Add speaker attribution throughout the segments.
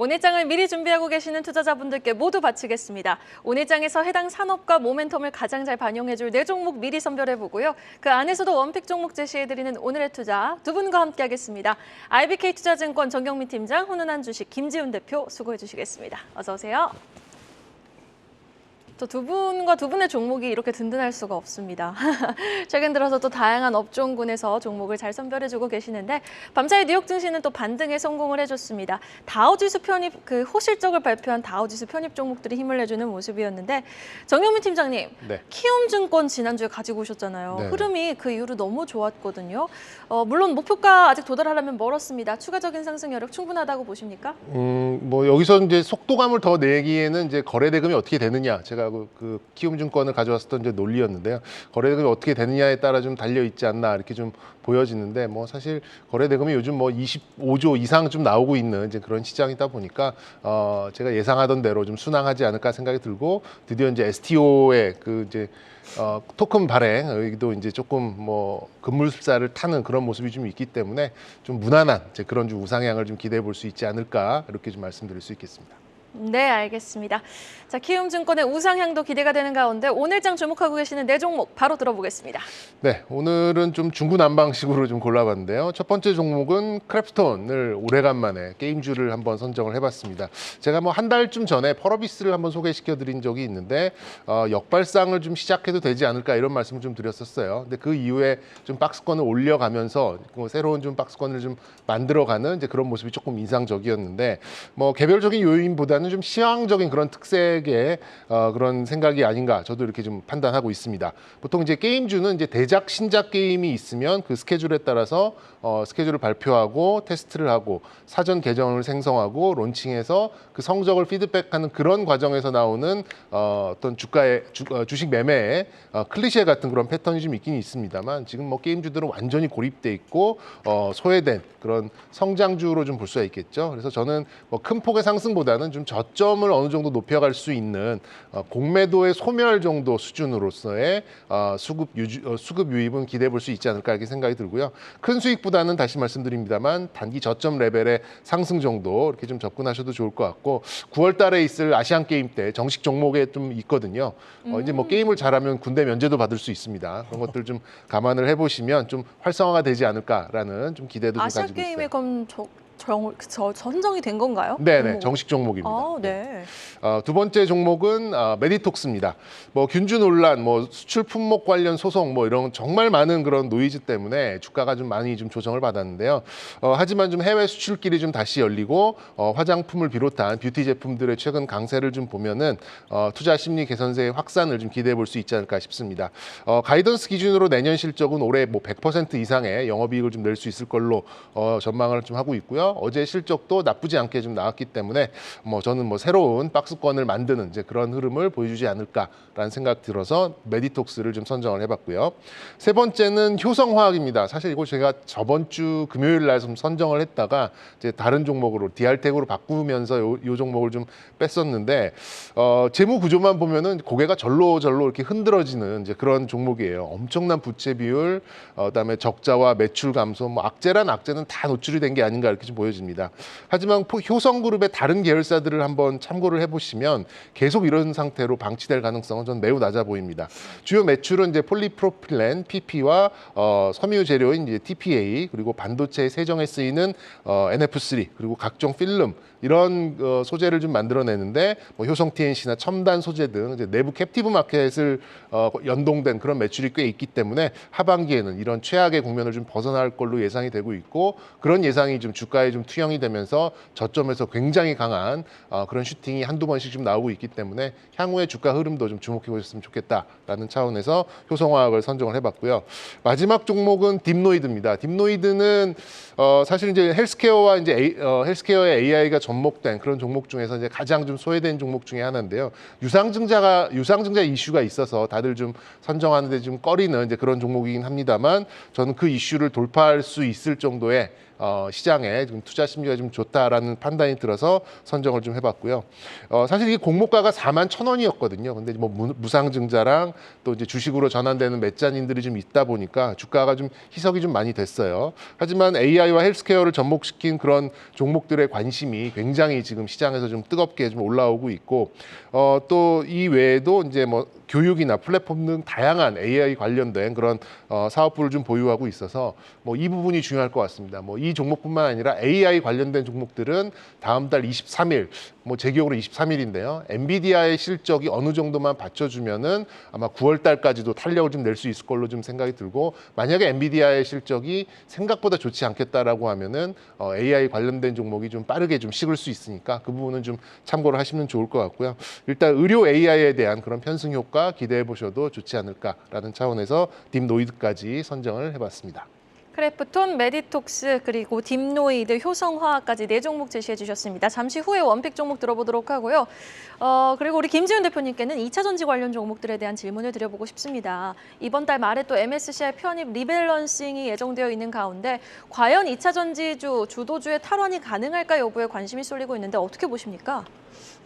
Speaker 1: 오늘 장을 미리 준비하고 계시는 투자자분들께 모두 바치겠습니다. 오늘 장에서 해당 산업과 모멘텀을 가장 잘 반영해줄 네 종목 미리 선별해보고요. 그 안에서도 원픽 종목 제시해드리는 오늘의 투자 두 분과 함께하겠습니다. IBK 투자증권 정경민 팀장, 훈훈한 주식 김지훈 대표 수고해주시겠습니다. 어서 오세요. 또두 분과 두 분의 종목이 이렇게 든든할 수가 없습니다. 최근 들어서 또 다양한 업종군에서 종목을 잘 선별해주고 계시는데 밤사이 뉴욕 증시는 또 반등에 성공을 해줬습니다. 다우지수 편입 그 호실적을 발표한 다우지수 편입 종목들이 힘을 내주는 모습이었는데 정영민 팀장님,
Speaker 2: 네.
Speaker 1: 키움증권 지난주에 가지고 오셨잖아요.
Speaker 2: 네.
Speaker 1: 흐름이 그 이후로 너무 좋았거든요. 어, 물론 목표가 아직 도달하려면 멀었습니다. 추가적인 상승 여력 충분하다고 보십니까?
Speaker 2: 음, 뭐 여기서 이제 속도감을 더 내기에는 이제 거래 대금이 어떻게 되느냐, 제가 그, 그 키움증권을 가져왔었던 이제 논리였는데요. 거래 대금이 어떻게 되느냐에 따라 좀 달려 있지 않나 이렇게 좀 보여지는데, 뭐 사실 거래 대금이 요즘 뭐 25조 이상 좀 나오고 있는 이제 그런 시장이다 보니까 어, 제가 예상하던 대로 좀 순항하지 않을까 생각이 들고 드디어 이제 STO의 그 이제 어, 토큰 발행 여기도 이제 조금 뭐 급물살을 타는 그런 모습이 좀 있기 때문에 좀 무난한 이제 그런 좀 우상향을 좀 기대해 볼 수 있지 않을까 이렇게 좀 말씀드릴 수 있겠습니다.
Speaker 1: 네, 알겠습니다. 자, 키움증권의 우상향도 기대가 되는 가운데 오늘 장 주목하고 계시는 네 종목 바로 들어보겠습니다.
Speaker 2: 네, 오늘은 좀 중구난방식으로 좀 골라봤는데요. 첫 번째 종목은 크래프톤을 오래간만에 게임주를 한번 선정을 해봤습니다. 제가 뭐 한 달쯤 전에 펄어비스를 한번 소개시켜드린 적이 있는데 어, 역발상을 좀 시작해도 되지 않을까 이런 말씀을 좀 드렸었어요. 근데 그 이후에 좀 박스권을 올려가면서 뭐 새로운 좀 박스권을 좀 만들어가는 이제 그런 모습이 조금 인상적이었는데 뭐 개별적인 요인보다는 좀 시황적인 그런 특색의 어, 그런 생각이 아닌가 저도 이렇게 좀 판단하고 있습니다. 보통 이제 게임주는 이제 대작 신작 게임이 있으면 그 스케줄에 따라서 어, 스케줄을 발표하고 테스트를 하고 사전 계정을 생성하고 론칭해서 그 성적을 피드백하는 그런 과정에서 나오는 어, 어떤 주가의 주, 어, 주식 매매의 어, 클리셰 같은 그런 패턴이 좀 있긴 있습니다만 지금 뭐 게임주들은 완전히 고립돼 있고 어, 소외된 그런 성장주로 좀 볼 수가 있겠죠. 그래서 저는 뭐 큰 폭의 상승보다는 좀 저점을 어느 정도 높여갈 수 있는 어, 공매도의 소멸 정도 수준으로서의 어, 수급 유주, 어, 수급 유입은 기대해 볼 수 있지 않을까 이렇게 생각이 들고요. 큰 수익 보다는 다시 말씀드립니다만 단기 저점 레벨의 상승 정도 이렇게 좀 접근하셔도 좋을 것 같고 9월 달에 있을 아시안 게임 때 정식 종목에 좀 있거든요. 어, 이제 뭐 게임을 잘하면 군대 면제도 받을 수 있습니다. 그런 것들 좀 감안을 해보시면 좀 활성화가 되지 않을까라는 좀 기대도 좀
Speaker 1: 아시안
Speaker 2: 가지고
Speaker 1: 게임에
Speaker 2: 있어요.
Speaker 1: 그럼 저, 저, 저 선정이 된 건가요?
Speaker 2: 네네
Speaker 1: 종목은?
Speaker 2: 정식 종목입니다.
Speaker 1: 아, 네.
Speaker 2: 어, 두 번째 종목은 어, 메디톡스입니다. 뭐 균주 논란, 뭐 수출 품목 관련 소송, 뭐 이런 정말 많은 그런 노이즈 때문에 주가가 좀 많이 좀 조정을 받았는데요. 어, 하지만 좀 해외 수출길이 좀 다시 열리고 어, 화장품을 비롯한 뷰티 제품들의 최근 강세를 좀 보면은 어, 투자 심리 개선세의 확산을 좀 기대해 볼 수 있지 않을까 싶습니다. 어, 가이던스 기준으로 내년 실적은 올해 뭐 100% 이상의 영업이익을 좀 낼 수 있을 걸로 어, 전망을 좀 하고 있고요. 어제 실적도 나쁘지 않게 좀 나왔기 때문에 뭐 저는 뭐 새로운 박스권을 만드는 이제 그런 흐름을 보여주지 않을까라는 생각 들어서 메디톡스를 좀 선정을 해봤고요. 세 번째는 효성화학입니다. 사실 이거 제가 저번 주 금요일 날 좀 선정을 했다가 이제 다른 종목으로 디알텍으로 바꾸면서 요, 요 종목을 좀 뺐었는데 어, 재무 구조만 보면은 고개가 절로 절로 이렇게 흔들어지는 이제 그런 종목이에요. 엄청난 부채 비율, 어, 그다음에 적자와 매출 감소, 뭐 악재란 악재는 다 노출이 된 게 아닌가 이렇게 좀 보여집니다. 하지만 포- 효성그룹의 다른 계열사들을 한번 참고를 해보시면 계속 이런 상태로 방치될 가능성은 전 매우 낮아 보입니다. 주요 매출은 이제 폴리프로필렌, PP와 어, 섬유 재료인 이제 TPA 그리고 반도체 세정에 쓰이는 어, NF3 그리고 각종 필름 이런 어, 소재를 좀 만들어내는데 뭐 효성 TNC나 첨단 소재 등 내부 캡티브 마켓을 어, 연동된 그런 매출이 꽤 있기 때문에 하반기에는 이런 최악의 국면을 좀 벗어날 걸로 예상이 되고 있고 그런 예상이 좀 주가에 좀 투영이 되면서 저점에서 굉장히 강한 어, 그런 슈팅이 한두 번씩 좀 나오고 있기 때문에 향후의 주가 흐름도 좀 주목해 보셨으면 좋겠다라는 차원에서 효성화학을 선정을 해봤고요. 마지막 종목은 딥노이드입니다. 딥노이드는 어, 사실 이제 헬스케어와 이제 헬스케어의 AI가 접목된 그런 종목 중에서 이제 가장 좀 소외된 종목 중에 하나인데요. 유상증자가 유상증자 이슈가 있어서 다들 좀 선정하는데 좀 꺼리는 이제 그런 종목이긴 합니다만 저는 그 이슈를 돌파할 수 있을 정도의 어, 시장에 좀 투자 심리가 좀 좋다라는 판단이 들어서 선정을 좀 해봤고요. 어, 사실 이 공모가가 4만 천 원이었거든요. 근데 뭐 무- 무상증자랑 또 이제 주식으로 전환되는 맷잔인들이 좀 있다 보니까 주가가 좀 희석이 좀 많이 됐어요. 하지만 AI와 헬스케어를 접목시킨 그런 종목들의 관심이 굉장히 지금 시장에서 좀 뜨겁게 좀 올라오고 있고 어, 또 이 외에도 이제 뭐 교육이나 플랫폼 등 다양한 AI 관련된 그런 어, 사업부를 좀 보유하고 있어서 뭐 이 부분이 중요할 것 같습니다. 뭐 이 종목뿐만 아니라 AI 관련된 종목들은 다음 달 23일, 뭐제 기억으로 23일인데요. 엔비디아의 실적이 어느 정도만 받쳐주면은 아마 9월 달까지도 탄력을 좀 낼 수 있을 걸로 좀 생각이 들고 만약에 엔비디아의 실적이 생각보다 좋지 않겠다라고 하면은 어, AI 관련된 종목이 좀 빠르게 좀 식을 수 있으니까 그 부분은 좀 참고를 하시면 좋을 것 같고요. 일단 의료 AI에 대한 그런 편승 효과 기대해 보셔도 좋지 않을까라는 차원에서 딥노이드까지 선정을 해봤습니다.
Speaker 1: 크래프톤, 메디톡스, 그리고 딥노이드, 효성화학까지 네 종목 제시해 주셨습니다. 잠시 후에 원픽 종목 들어보도록 하고요. 어, 그리고 우리 김지훈 대표님께는 2차 전지 관련 종목들에 대한 질문을 드려보고 싶습니다. 이번 달 말에 또 MSCI 편입 리밸런싱이 예정되어 있는 가운데 과연 2차 전지주 주도주의 탈환이 가능할까 여부에 관심이 쏠리고 있는데 어떻게 보십니까?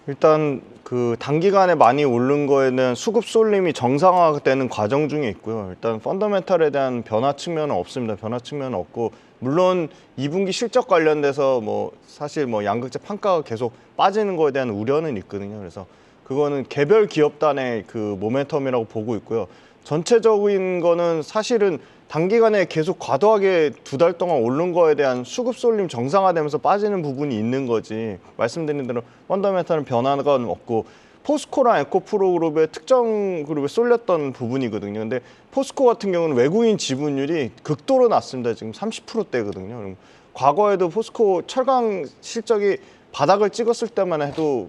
Speaker 3: 일단 그 단기간에 많이 오른 거에는 수급 쏠림이 정상화되는 과정 중에 있고요. 일단 펀더멘탈에 대한 변화 측면은 없습니다. 변화 측면은 없고 물론 2분기 실적 관련돼서 뭐 사실 뭐 양극재 판가가 계속 빠지는 거에 대한 우려는 있거든요. 그래서 그거는 개별 기업단의 그 모멘텀이라고 보고 있고요. 전체적인 거는 사실은 단기간에 계속 과도하게 두 달 동안 오른 거에 대한 수급 쏠림 정상화되면서 빠지는 부분이 있는 거지. 말씀드린 대로 펀더멘탈은 변화가 없고 포스코랑 에코프로 그룹의 특정 그룹에 쏠렸던 부분이거든요. 근데 포스코 같은 경우는 외국인 지분율이 극도로 낮습니다. 지금 30%대거든요. 그럼 과거에도 포스코 철강 실적이 바닥을 찍었을 때만 해도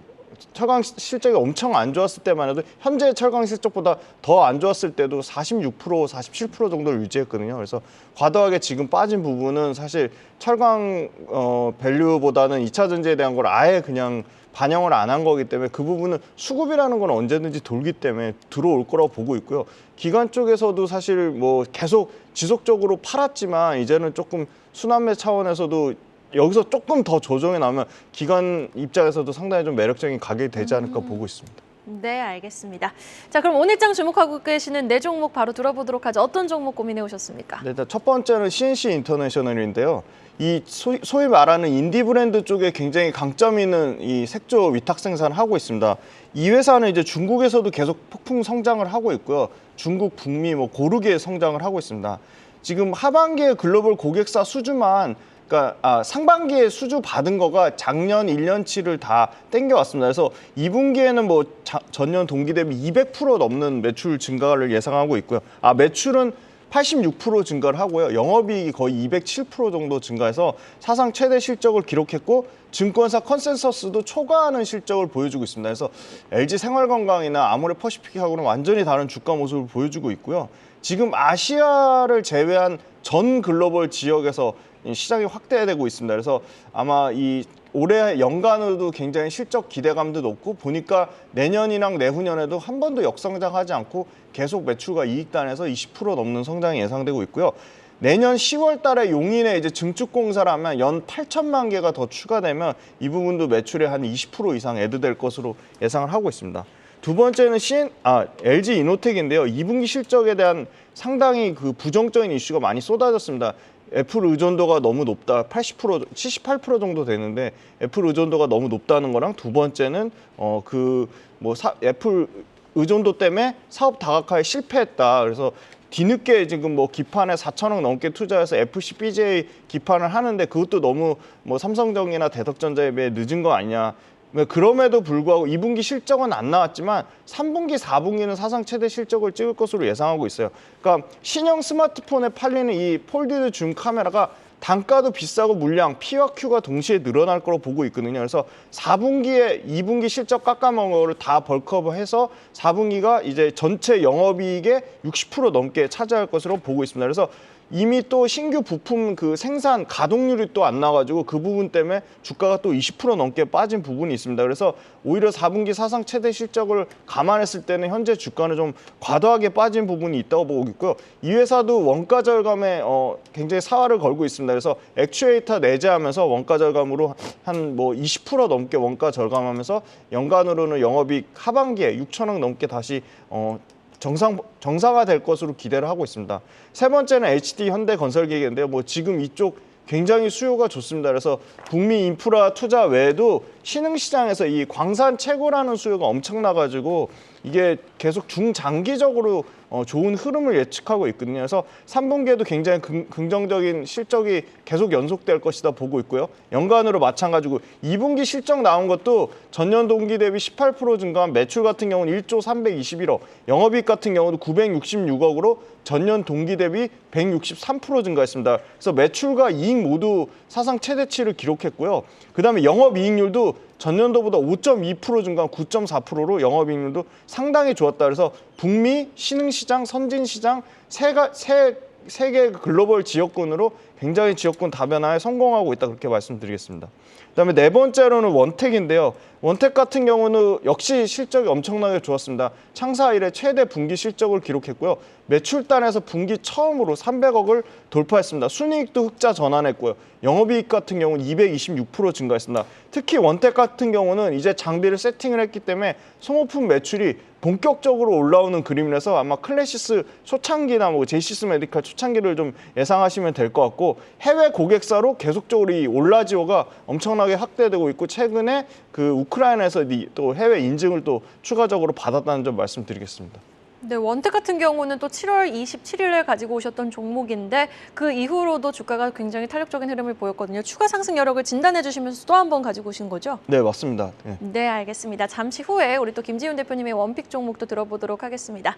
Speaker 3: 철강 시- 실적이 엄청 안 좋았을 때만 해도 현재 철강 실적보다 더 안 좋았을 때도 46%, 47% 정도를 유지했거든요. 그래서 과도하게 지금 빠진 부분은 사실 철강 어, 밸류보다는 2차 전지에 대한 걸 아예 그냥 반영을 안 한 거기 때문에 그 부분은 수급이라는 건 언제든지 돌기 때문에 들어올 거라고 보고 있고요. 기관 쪽에서도 사실 뭐 계속 지속적으로 팔았지만 이제는 조금 순환매 차원에서도 여기서 조금 더 조정이 나오면 기관 입장에서도 상당히 좀 매력적인 가격이 되지 않을까 보고 있습니다.
Speaker 1: 네, 알겠습니다. 자, 그럼 오늘 장 주목하고 계시는 네 종목 바로 들어보도록 하죠. 어떤 종목 고민해 오셨습니까?
Speaker 3: 네, 일단 첫 번째는 CNC 인터내셔널인데요. 이 소, 소위 말하는 인디 브랜드 쪽에 굉장히 강점 있는 이 색조 위탁 생산을 하고 있습니다. 이 회사는 이제 중국에서도 계속 폭풍 성장을 하고 있고요. 중국, 북미 뭐 고르게 성장을 하고 있습니다. 지금 하반기에 글로벌 고객사 수주만 그러니까 아, 상반기에 수주 받은 거가 작년 1년치를 다 땡겨왔습니다. 그래서 2분기에는 뭐 자- 전년 동기 대비 200% 넘는 매출 증가를 예상하고 있고요. 아 매출은 86% 증가를 하고요. 영업이익이 거의 207% 정도 증가해서 사상 최대 실적을 기록했고 증권사 컨센서스도 초과하는 실적을 보여주고 있습니다. 그래서 LG 생활건강이나 아모레 퍼시픽하고는 완전히 다른 주가 모습을 보여주고 있고요. 지금 아시아를 제외한 전 글로벌 지역에서 이 시장이 확대되고 있습니다. 그래서 아마 이 올해 연간으로도 굉장히 실적 기대감도 높고 보니까 내년이랑 내후년에도 한 번도 역성장하지 않고 계속 매출과 이익단에서 20% 넘는 성장이 예상되고 있고요. 내년 10월 달에 용인에 이제 증축 공사를 하면 연 8천만 개가 더 추가되면 이 부분도 매출의 한 20% 이상 애드될 것으로 예상을 하고 있습니다. 두 번째는 CN, 아, LG 이노텍인데요. 2분기 실적에 대한 상당히 그 부정적인 이슈가 많이 쏟아졌습니다. 애플 의존도가 너무 높다. 80% 78% 정도 되는데 애플 의존도가 너무 높다는 거랑 두 번째는 어 그 뭐 애플 의존도 때문에 사업 다각화에 실패했다. 그래서 뒤늦게 지금 뭐 기판에 4천억 넘게 투자해서 FC BJ 기판을 하는데 그것도 너무 뭐 삼성전기나 대덕전자에 비해 늦은 거 아니냐. 뭐 그럼에도 불구하고 2분기 실적은 안 나왔지만 3분기, 4분기는 사상 최대 실적을 찍을 것으로 예상하고 있어요. 그러니까 신형 스마트폰에 팔리는 이 폴디드 줌 카메라가 단가도 비싸고 물량 P와 Q가 동시에 늘어날 거로 보고 있거든요. 그래서 4분기에 2분기 실적 깎아먹은 거를 다 벌크업해서 4분기가 이제 전체 영업이익의 60% 넘게 차지할 것으로 보고 있습니다. 그래서 이미 또 신규 부품 그 생산 가동률이 또 안 나가지고 그 부분 때문에 주가가 또 20% 넘게 빠진 부분이 있습니다. 그래서 오히려 4분기 사상 최대 실적을 감안했을 때는 현재 주가는 좀 과도하게 빠진 부분이 있다고 보고 있고요. 이 회사도 원가 절감에 어, 굉장히 사활을 걸고 있습니다. 그래서 액추에이터 내재하면서 원가 절감으로 한 뭐 20% 넘게 원가 절감하면서 연간으로는 영업이익 하반기에 6천억 넘게 다시 어, 정상 정상화 될 것으로 기대를 하고 있습니다. 세 번째는 HD 현대 건설기계인데요. 뭐 지금 이쪽 굉장히 수요가 좋습니다. 그래서 북미 인프라 투자 외에도 신흥 시장에서 이 광산 채굴하는 수요가 엄청나가지고 이게 계속 중장기적으로 어, 좋은 흐름을 예측하고 있거든요. 그래서 3분기에도 굉장히 긍, 긍정적인 실적이 계속 연속될 것이다 보고 있고요. 연간으로 마찬가지고 2분기 실적 나온 것도 전년 동기 대비 18% 증가한 매출 같은 경우는 1조 321억, 영업이익 같은 경우도 966억으로 전년 동기 대비 163% 증가했습니다. 그래서 매출과 이익 모두 사상 최대치를 기록했고요. 그다음에 영업이익률도 전년도보다 5.2% 증가한 9.4%로 영업이익률도 상당히 좋았다. 그래서 북미 신흥시장, 선진시장 세가, 세 세계 글로벌 지역군으로 굉장히 지역군 다변화에 성공하고 있다 그렇게 말씀드리겠습니다. 그다음에 네 번째로는 원택인데요. 원택 같은 경우는 역시 실적이 엄청나게 좋았습니다. 창사 이래 최대 분기 실적을 기록했고요. 매출단에서 분기 처음으로 300억을 돌파했습니다. 순이익도 흑자 전환했고요. 영업이익 같은 경우는 226% 증가했습니다. 특히 원택 같은 경우는 이제 장비를 세팅을 했기 때문에 소모품 매출이 본격적으로 올라오는 그림이라서 아마 클래시스 초창기나 뭐 제이시스 메디칼 초창기를 좀 예상하시면 될 것 같고 해외 고객사로 계속적으로 이 올라지오가 엄청나게 확대되고 있고 최근에 그 우크라이나에서 이또 해외 인증을 또 추가적으로 받았다는 점 말씀드리겠습니다.
Speaker 1: 네, 원택 같은 경우는 또 7월 27일에 가지고 오셨던 종목인데 그 이후로도 주가가 굉장히 탄력적인 흐름을 보였거든요. 추가 상승 여력을 진단해 주시면서 또 한 번 가지고 오신 거죠?
Speaker 3: 네 맞습니다. 네.
Speaker 1: 네, 알겠습니다. 잠시 후에 우리 또 김지훈 대표님의 원픽 종목도 들어보도록 하겠습니다.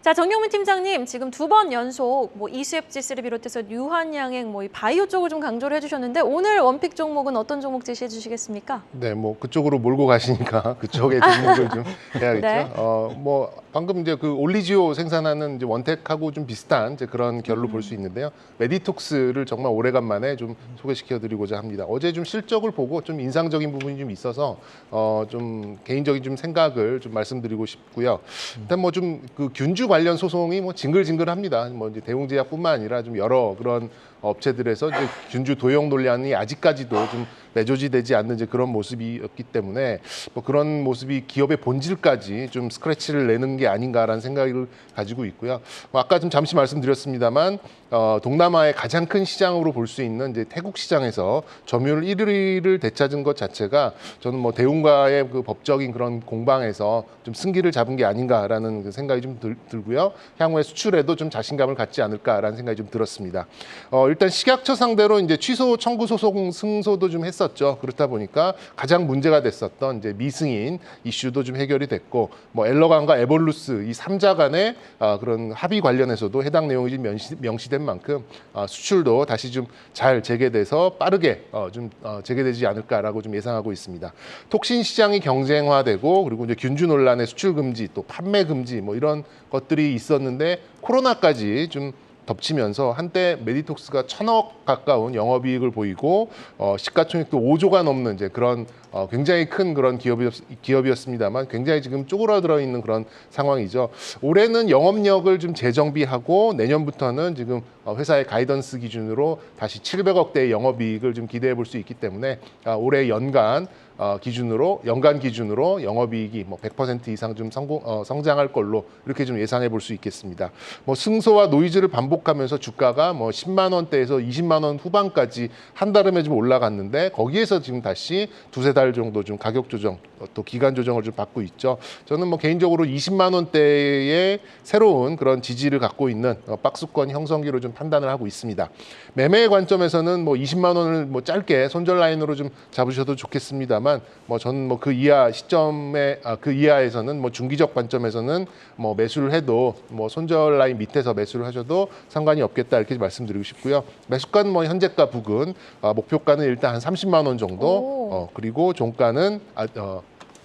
Speaker 1: 자, 정영민 팀장님 지금 두 번 연속 뭐 이수협지스를 비롯해서 유한양행 뭐 이 바이오 쪽을 좀 강조를 해주셨는데 오늘 원픽 종목은 어떤 종목 제시해 주시겠습니까?
Speaker 2: 네, 뭐 그쪽으로 몰고 가시니까 그쪽의 종목을 좀 해야겠죠.
Speaker 1: 네.
Speaker 2: 어, 뭐 방금 이제 그 올리지오 생산하는 원택하고 좀 비슷한 그런 결로 볼수 있는데요. 메디톡스를 정말 오래간만에 좀 소개시켜드리고자 합니다. 어제 좀 실적을 보고 좀 인상적인 부분이 좀 있어서 어, 좀 개인적인 좀 생각을 좀 말씀드리고 싶고요. 일단 뭐 좀 그 균주 관련 소송이 뭐 징글징글합니다. 뭐 이제 대웅제약뿐만 아니라 좀 여러 그런 업체들에서 이제 균주 도용 논란이 아직까지도 좀 매조지되지 않는 이제 그런 모습이었기 때문에 뭐 그런 모습이 기업의 본질까지 좀 스크래치를 내는 게 아닌가라는 생각을 가지고 있고요. 뭐 아까 좀 잠시 말씀드렸습니다만 어, 동남아의 가장 큰 시장으로 볼 수 있는 이제 태국 시장에서 점유율 1위를 되찾은 것 자체가 저는 뭐 대웅과의 그 법적인 그런 공방에서 좀 승기를 잡은 게 아닌가라는 그 생각이 좀 들, 들고요. 향후에 수출에도 좀 자신감을 갖지 않을까라는 생각이 좀 들었습니다. 어, 일단 식약처 상대로 이제 취소 청구 소송 승소도 좀 했 었죠. 그렇다 보니까 가장 문제가 됐었던 이제 미승인 이슈도 좀 해결이 됐고 뭐 엘러간과 에볼루스 이 삼자 간의 아, 그런 합의 관련해서도 해당 내용이 좀 명시, 명시된 만큼 아, 수출도 다시 좀 잘 재개돼서 빠르게 어, 좀 어, 재개되지 않을까라고 좀 예상하고 있습니다. 톡신 시장이 경쟁화되고 그리고 이제 균주 논란의 수출 금지 또 판매 금지 뭐 이런 것들이 있었는데 코로나까지 좀 덮치면서 한때 메디톡스가 천억 가까운 영업이익을 보이고 어, 시가총액도 5조가 넘는 이제 그런 어, 굉장히 큰 그런 기업이었, 기업이었습니다만 굉장히 지금 쪼그라들어 있는 그런 상황이죠. 올해는 영업력을 좀 재정비하고 내년부터는 지금 어, 회사의 가이던스 기준으로 다시 700억대의 영업이익을 좀 기대해 볼 수 있기 때문에 아, 올해 연간 어, 기준으로 연간 기준으로 영업이익이 뭐 100% 이상 좀 성공 어, 성장할 걸로 이렇게 좀 예상해 볼 수 있겠습니다. 뭐 승소와 노이즈를 반복하면서 주가가 뭐 10만 원대에서 20만 원 후반까지 한 달음에 좀 올라갔는데 거기에서 지금 다시 두세 달 정도 좀 가격 조정 어, 또 기간 조정을 좀 받고 있죠. 저는 뭐 개인적으로 20만 원대의 새로운 그런 지지를 갖고 있는 어, 박스권 형성기로 좀 판단을 하고 있습니다. 매매의 관점에서는 뭐 20만 원을 뭐 짧게 손절 라인으로 좀 잡으셔도 좋겠습니다만 뭐 저는 뭐 그 이하 시점에 아, 그 이하에서는 뭐 중기적 관점에서는 뭐 매수를 해도 뭐 손절 라인 밑에서 매수를 하셔도 상관이 없겠다 이렇게 말씀드리고 싶고요. 매수가는 뭐 현재가 부근 아, 목표가는 일단 한 30만 원 정도
Speaker 1: 오.
Speaker 2: 어, 그리고 종가는 아, 어,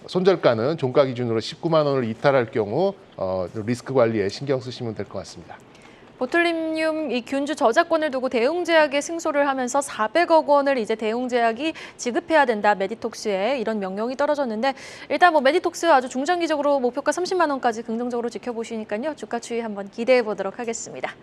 Speaker 2: 손절가는 종가 기준으로 19만 원을 이탈할 경우 어, 리스크 관리에 신경 쓰시면 될 것 같습니다.
Speaker 1: 보틀리띰 이 균주 저작권을 두고 대웅제약에 승소를 하면서 400억 원을 이제 대웅제약이 지급해야 된다 메디톡스에 이런 명령이 떨어졌는데 일단 뭐 메디톡스 아주 중장기적으로 목표가 30만 원까지 긍정적으로 지켜보시니까요 주가 추이 한번 기대해 보도록 하겠습니다.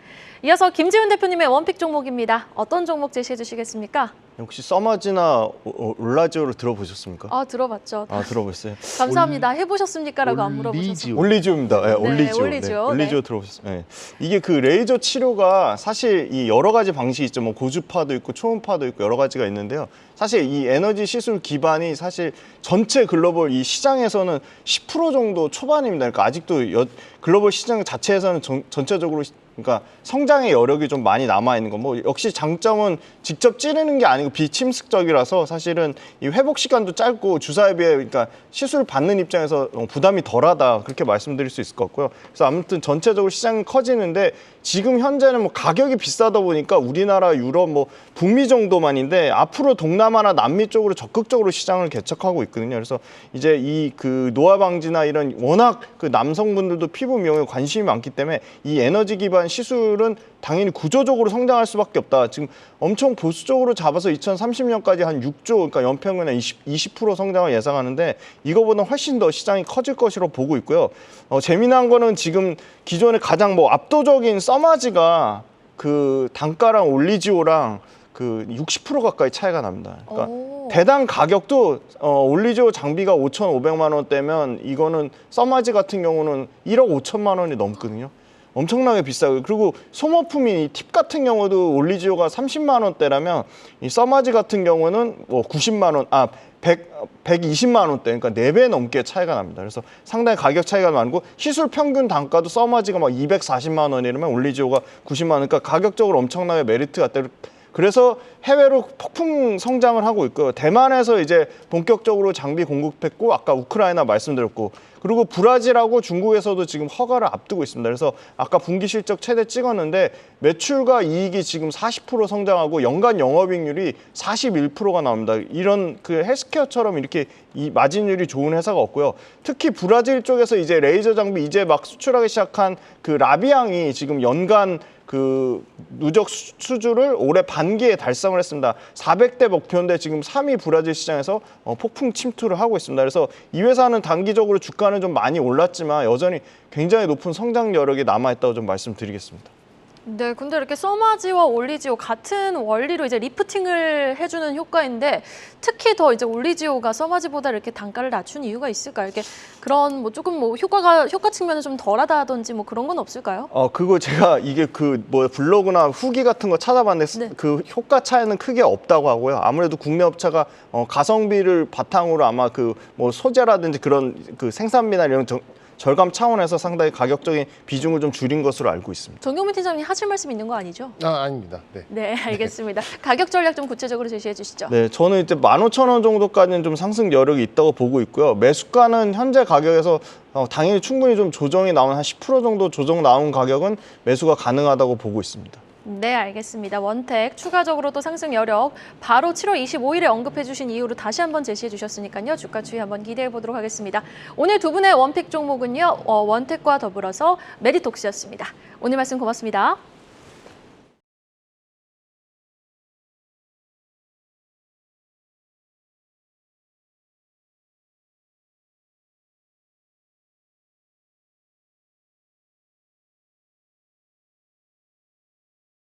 Speaker 1: 이어서 김지훈 대표님의 원픽 종목입니다. 어떤 종목 제시해 주시겠습니까?
Speaker 3: 혹시 써마지나 올라지오를 들어보셨습니까?
Speaker 1: 아 들어봤죠.
Speaker 3: 아 들어보셨어요?
Speaker 1: 감사합니다. 해보셨습니까라고 안.
Speaker 2: 올리지오.
Speaker 3: 올리지오입니다. 네,
Speaker 1: 네,
Speaker 3: 올리지오.
Speaker 1: 올리지오.
Speaker 3: 올리지오
Speaker 1: 네.
Speaker 3: 들어보셨어요. 네. 이게 그 레이저 치료가 사실 이 여러 가지 방식이 있죠. 뭐 고주파도 있고 초음파도 있고 여러 가지가 있는데요. 사실 이 에너지 시술 기반이 사실 전체 글로벌 이 시장에서는 10% 정도 초반입니다. 그러니까 아직도 여- 글로벌 시장 자체에서는 전, 전체적으로 시- 그러니까 성장의 여력이 좀 많이 남아 있는 거. 뭐 역시 장점은 직접 찌르는 게 아니고 비침습적이라서 사실은 이 회복 시간도 짧고 주사에 비해 그러니까 시술 받는 입장에서 어, 부담이 덜하다 그렇게 말씀드릴 수 있을 것 같고요. 그래서 아무튼 전체적으로 시장이 커지는데 지금 현재는 뭐 가격이 비싸다 보니까 우리나라, 유럽, 뭐 북미 정도만인데 앞으로 동남아나 남미 쪽으로 적극적으로 시장을 개척하고 있거든요. 그래서 이제 이 그 노화 방지나 이런 워낙 그 남성분들도 피부 미용에 관심이 많기 때문에 이 에너지 기반 시술은 당연히 구조적으로 성장할 수밖에 없다. 지금 엄청 보수적으로 잡아서 2030년까지 한 6조, 그러니까 연평균 20, 20% 성장을 예상하는데 이거보다 훨씬 더 시장이 커질 것으로 보고 있고요. 어, 재미난 거는 지금 기존에 가장 뭐 압도적인 써마지가 그 단가랑 올리지오랑 그 60% 가까이 차이가 납니다. 그러니까
Speaker 1: 오.
Speaker 3: 대당 가격도 어, 올리지오 장비가 5,500만 원대면 이거는 써마지 같은 경우는 1억 5천만 원이 넘거든요. 엄청나게 비싸고 그리고 소모품이 팁 같은 경우도 올리지오가 30만 원대라면 이 써마지 같은 경우는 뭐 90만 원, 아 100, 120만 원대, 그러니까 4배 넘게 차이가 납니다. 그래서 상당히 가격 차이가 많고 시술 평균 단가도 써마지가 막 240만 원이라면 올리지오가 90만 원, 그러니까 가격적으로 엄청나게 메리트가. 그래서 해외로 폭풍 성장을 하고 있고요. 대만에서 이제 본격적으로 장비 공급했고 아까 우크라이나 말씀드렸고 그리고 브라질하고 중국에서도 지금 허가를 앞두고 있습니다. 그래서 아까 분기 실적 최대 찍었는데 매출과 이익이 지금 40% 성장하고 연간 영업이익률이 41%가 나옵니다. 이런 그 헬스케어처럼 이렇게 이 마진율이 좋은 회사가 없고요. 특히 브라질 쪽에서 이제 레이저 장비 이제 막 수출하기 시작한 그 라비앙이 지금 연간 그 누적 수- 수주를 올해 반기에 달성을 했습니다. 400대 목표인데 지금 3위 브라질 시장에서 어, 폭풍 침투를 하고 있습니다. 그래서 이 회사는 단기적으로 주가는 좀 많이 올랐지만 여전히 굉장히 높은 성장 여력이 남아 있다고 좀 말씀드리겠습니다.
Speaker 1: 네, 근데 이렇게 써마지와 올리지오 같은 원리로 이제 리프팅을 해주는 효과인데 특히 더 이제 올리지오가 써마지보다 이렇게 단가를 낮춘 이유가 있을까요? 이렇게 그런 뭐 조금 뭐 효과가 효과 측면은 좀 덜하다든지 뭐 그런 건 없을까요?
Speaker 3: 어 그거 제가 이게 그 뭐 블로그나 후기 같은 거 찾아봤는데
Speaker 1: 네.
Speaker 3: 그 효과 차이는 크게 없다고 하고요. 아무래도 국내 업체가 어, 가성비를 바탕으로 아마 그 뭐 소재라든지 그런 그 생산비나 이런 정- 절감 차원에서 상당히 가격적인 비중을 좀 줄인 것으로 알고 있습니다.
Speaker 1: 정경민 팀장님 하실 말씀 있는 거 아니죠?
Speaker 2: 아 아닙니다. 네.
Speaker 1: 네, 알겠습니다. 가격 전략 좀 구체적으로 제시해 주시죠.
Speaker 3: 네, 저는 이제 15,000원 정도까지는 좀 상승 여력이 있다고 보고 있고요. 매수가는 현재 가격에서 어, 당연히 충분히 좀 조정이 나온 한 10% 정도 조정 나온 가격은 매수가 가능하다고 보고 있습니다.
Speaker 1: 네, 알겠습니다. 원택 추가적으로 또 상승 여력 바로 7월 25일에 언급해 주신 이유로 다시 한번 제시해 주셨으니까요. 주가 추이 한번 기대해 보도록 하겠습니다. 오늘 두 분의 원픽 종목은요. 어, 원택과 더불어서 메디톡스였습니다. 오늘 말씀 고맙습니다.